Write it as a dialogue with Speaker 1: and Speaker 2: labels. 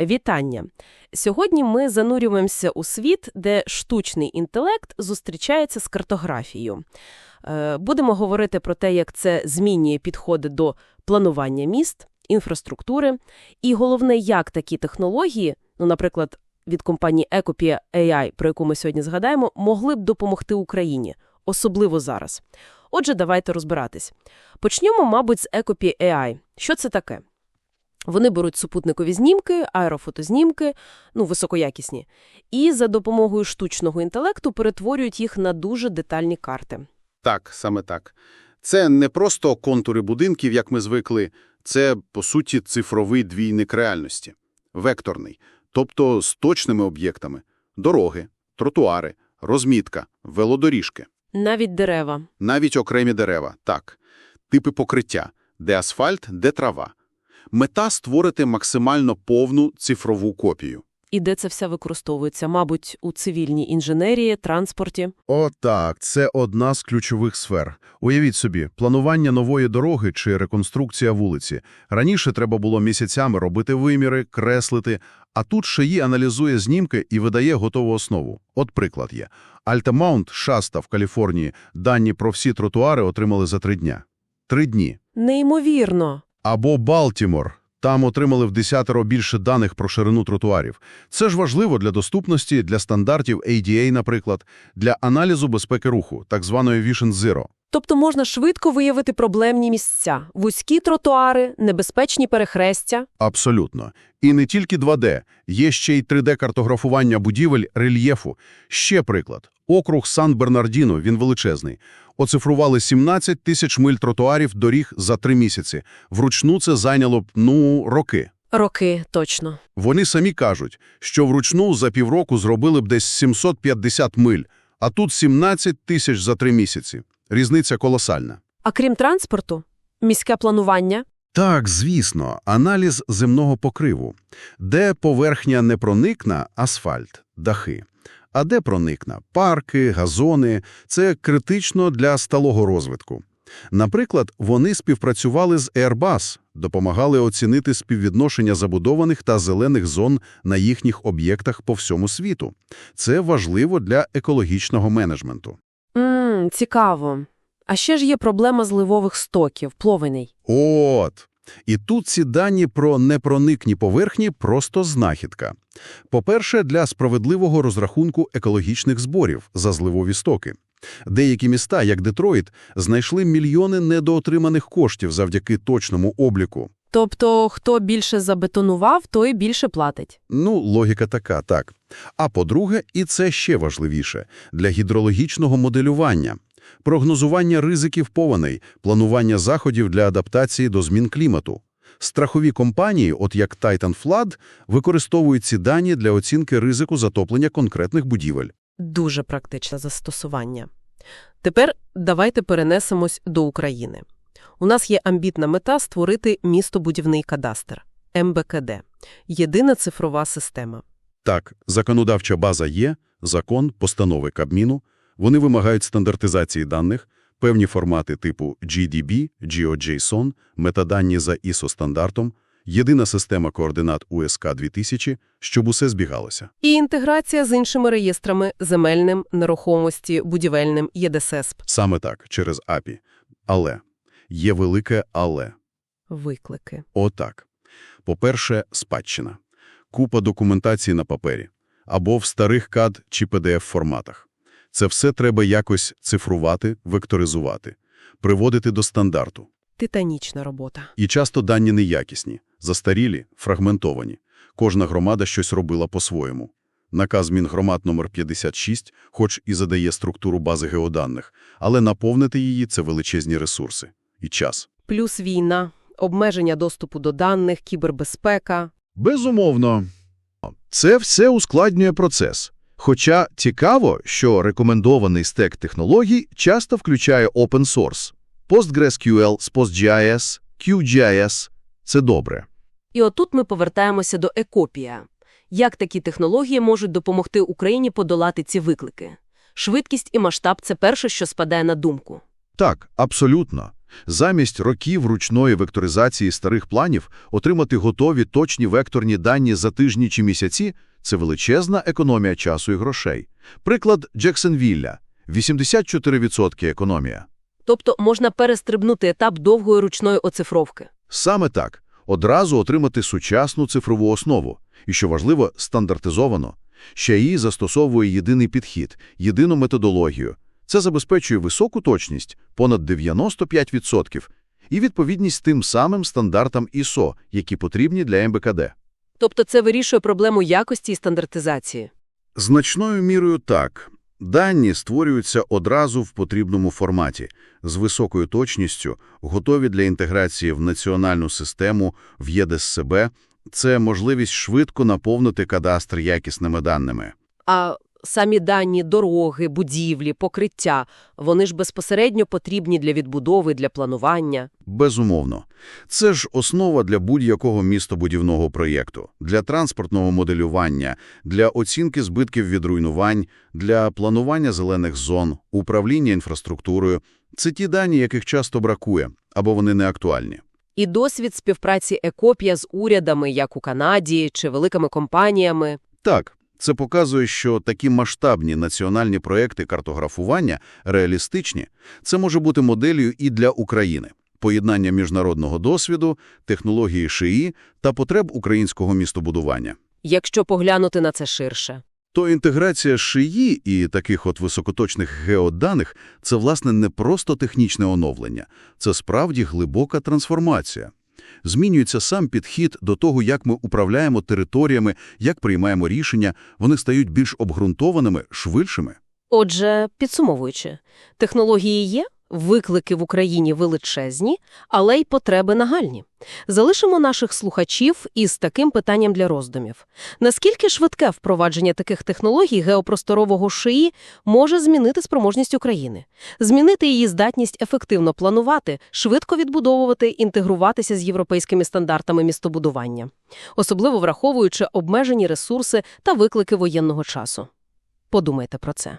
Speaker 1: Вітання! Сьогодні ми занурюємося у світ, де штучний інтелект зустрічається з картографією. Е, Будемо говорити про те, як це змінює підходи до планування міст, інфраструктури, і головне, як такі технології, ну, наприклад, від компанії Ecopia AI, про яку ми сьогодні згадаємо, могли б допомогти Україні, особливо зараз. Отже, давайте розбиратись. Почнемо, мабуть, з Ecopia AI. Що це таке? Вони беруть супутникові знімки, аерофотознімки, ну, високоякісні, і за допомогою штучного інтелекту перетворюють їх на дуже детальні карти.
Speaker 2: Так, саме так. Це не просто контури будинків, як ми звикли, це, по суті, цифровий двійник реальності. Векторний, тобто з точними об'єктами. Дороги, тротуари, розмітка, велодоріжки.
Speaker 1: Навіть дерева.
Speaker 2: Навіть окремі дерева, так. Типи покриття, де асфальт, де трава. Мета – створити максимально повну цифрову копію.
Speaker 1: І де це все використовується? Мабуть, у цивільній інженерії, транспорті.
Speaker 3: О, так, це одна з ключових сфер. Уявіть собі, планування нової дороги чи реконструкція вулиці. Раніше треба було місяцями робити виміри, креслити, а тут ШИї аналізує знімки і видає готову основу. От приклад є. Альтамаунт, Шаста в Каліфорнії, дані про всі тротуари отримали за три дня. Три дні.
Speaker 1: Неймовірно.
Speaker 3: Або Балтімор. Там отримали в десятеро більше даних про ширину тротуарів. Це ж важливо для доступності, для стандартів ADA, наприклад, для аналізу безпеки руху, так званої Vision Zero.
Speaker 1: Тобто можна швидко виявити проблемні місця. Вузькі тротуари, небезпечні перехрестя.
Speaker 3: Абсолютно. І не тільки 2D. Є ще й 3D-картографування будівель, рельєфу. Ще приклад. Округ Сан-Бернардіно, він величезний. Оцифрували 17 тисяч миль тротуарів доріг за три місяці. Вручну це зайняло б, ну, роки.
Speaker 1: Роки, точно.
Speaker 3: Вони самі кажуть, що вручну за півроку зробили б десь 750 миль, а тут 17 тисяч за три місяці. Різниця колосальна.
Speaker 1: А крім транспорту, міське планування.
Speaker 3: Так, звісно, аналіз земного покриву. Де поверхня не проникна – асфальт, дахи. А де проникна – парки, газони – це критично для сталого розвитку. Наприклад, вони співпрацювали з Airbus, допомагали оцінити співвідношення забудованих та зелених зон на їхніх об'єктах по всьому світу. Це важливо для екологічного менеджменту.
Speaker 1: Ммм, цікаво. А ще ж є проблема зливових стоків, пловеней.
Speaker 3: От! І тут ці дані про непроникні поверхні просто знахідка. По-перше, для справедливого розрахунку екологічних зборів за зливові стоки. Деякі міста, як Детройт, знайшли мільйони недоотриманих коштів завдяки точному обліку.
Speaker 1: Тобто, хто більше забетонував, той більше платить.
Speaker 3: Ну, логіка така, так. А по-друге, і це ще важливіше, для гідрологічного моделювання. Прогнозування ризиків повеней, планування заходів для адаптації до змін клімату. Страхові компанії, от як Titan Flood, використовують ці дані для оцінки ризику затоплення конкретних будівель.
Speaker 1: Дуже практичне застосування. Тепер давайте перенесемось до України. У нас є амбітна мета створити містобудівний кадастр – МБКД – єдина цифрова система.
Speaker 3: Так, законодавча база є, закон, постанови Кабміну. Вони вимагають стандартизації даних, певні формати типу GDB, GeoJSON, метадані за ISO-стандартом, єдина система координат УСК 2000, щоб усе збігалося.
Speaker 1: І інтеграція з іншими реєстрами – земельним, нерухомості, будівельним, ЄДСЕСП.
Speaker 3: Саме так, через API. Але. Є велике але.
Speaker 1: Виклики.
Speaker 3: Отак. По-перше, спадщина. Купа документації на папері. Або в старих CAD чи PDF-форматах. Це все треба якось цифрувати, векторизувати, приводити до стандарту.
Speaker 1: Титанічна робота.
Speaker 3: І часто дані неякісні, застарілі, фрагментовані. Кожна громада щось робила по-своєму. Наказ Мінгромад номер 56, хоч і задає структуру бази геоданних, але наповнити її – це величезні ресурси. І час.
Speaker 1: Плюс війна, обмеження доступу до даних, кібербезпека.
Speaker 4: Безумовно. Це все ускладнює процес. Хоча цікаво, що рекомендований стек технологій часто включає open source. PostgreSQL з PostGIS, QGIS – це добре.
Speaker 1: І отут ми повертаємося до екопія. Як такі технології можуть допомогти Україні подолати ці виклики? Швидкість і масштаб – це перше, що спадає на думку.
Speaker 4: Так, абсолютно. Замість років ручної векторизації старих планів отримати готові точні векторні дані за тижні чи місяці – це величезна економія часу і грошей. Приклад Джексонвілля – 84% економія.
Speaker 1: Тобто можна перестрибнути етап довгої ручної оцифровки.
Speaker 4: Саме так. Одразу отримати сучасну цифрову основу. І, що важливо, стандартизовано. Ще її застосовує єдиний підхід, єдину методологію. Це забезпечує високу точність, понад 95%, і відповідність тим самим стандартам ISO, які потрібні для МБКД.
Speaker 1: Тобто це вирішує проблему якості і стандартизації.
Speaker 3: Значною мірою так. Дані створюються одразу в потрібному форматі, з високою точністю, готові для інтеграції в національну систему, в ЄДСБ. Це можливість швидко наповнити кадастр якісними даними.
Speaker 1: А самі дані дороги, будівлі, покриття, вони ж безпосередньо потрібні для відбудови, для планування.
Speaker 3: Безумовно. Це ж основа для будь-якого містобудівного проєкту, для транспортного моделювання, для оцінки збитків від руйнувань, для планування зелених зон, управління інфраструктурою. Це ті дані, яких часто бракує, або вони не актуальні.
Speaker 1: І досвід співпраці Екопія з урядами, як у Канаді, чи великими компаніями.
Speaker 3: Так, це показує, що такі масштабні національні проекти картографування реалістичні. Це може бути моделлю і для України. Поєднання міжнародного досвіду, технології ШИІ та потреб українського містобудування.
Speaker 1: Якщо поглянути на це ширше.
Speaker 3: То інтеграція ШИІ і таких от високоточних геоданих – це, власне, не просто технічне оновлення. Це справді глибока трансформація. Змінюється сам підхід до того, як ми управляємо територіями, як приймаємо рішення, вони стають більш обґрунтованими, швидшими.
Speaker 1: Отже, підсумовуючи, технології є, виклики в Україні величезні, але й потреби нагальні. Залишимо наших слухачів із таким питанням для роздумів. Наскільки швидке впровадження таких технологій геопросторового ШИІ може змінити спроможність України? Змінити її здатність ефективно планувати, швидко відбудовувати, інтегруватися з європейськими стандартами містобудування, особливо враховуючи обмежені ресурси та виклики воєнного часу. Подумайте про це.